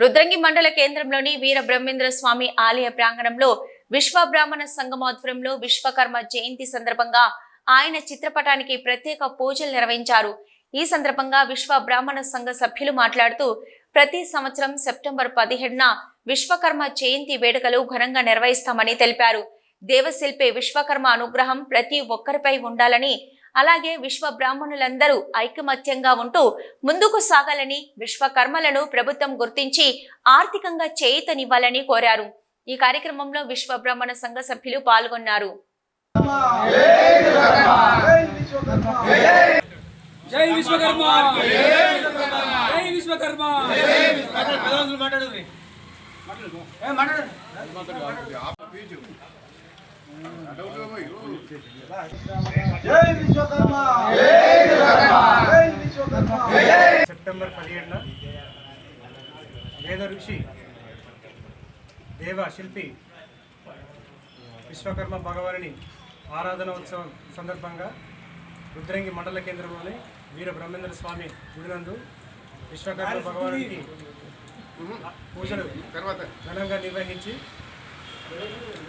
రుద్రంగి మండల కేంద్రంలోని వీర బ్రహ్మేంద్ర స్వామి ఆలయ ప్రాంగణంలో విశ్వ బ్రాహ్మణ సంఘం ఆధ్వర్యంలో విశ్వకర్మ జయంతి సందర్భంగా ఆయన చిత్రపటానికి ప్రత్యేక పూజలు నిర్వహించారు. ఈ సందర్భంగా విశ్వ బ్రాహ్మణ సంఘ సభ్యులు మాట్లాడుతూ ప్రతి సంవత్సరం సెప్టెంబర్ పదిహేడున విశ్వకర్మ జయంతి వేడుకలు ఘనంగా నిర్వహిస్తామని తెలిపారు. దేవశిల్పి విశ్వకర్మ అనుగ్రహం ప్రతి ఒక్కరిపై ఉండాలని అలాగే విశ్వ బ్రాహ్మణులందరూ ఐకమత్యంగా ఉంటూ ముందుకు సాగాలని విశ్వకర్మలను ప్రభుత్వం గుర్తించి ఆర్థికంగా చేయూతనివ్వాలని కోరారు. ఈ కార్యక్రమంలో విశ్వ బ్రాహ్మణ సంఘ సభ్యులు పాల్గొన్నారు. జై విశ్వకర్మ! జై విశ్వకర్మ! జై విశ్వకర్మ! జై విశ్వకర్మ! సెప్టెంబర్ పదిహేడున వేద ఋషి దేవ శిల్పి విశ్వకర్మ భగవాని ఆరాధన ఉత్సవం సందర్భంగా రుద్రంగి మండల కేంద్రంలోని వీర బ్రహ్మేంద్ర స్వామి గుడినందు విశ్వకర్మ భగవానికి పూజలు ఘనంగా నిర్వహించి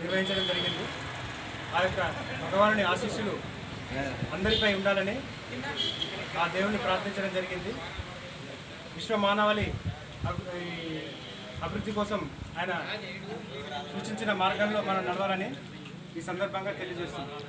నిర్వహించడం జరిగింది. ఆ యొక్క భగవానుని ఆశీస్సులు అందరిపై ఉండాలని ఆ దేవుని ప్రార్థించడం జరిగింది. విశ్వ మానవాళి అభి- ఈ అభివృద్ధి కోసం ఆయన సూచించిన మార్గంలో మనం నడవాలని ఈ సందర్భంగా తెలియజేస్తుంది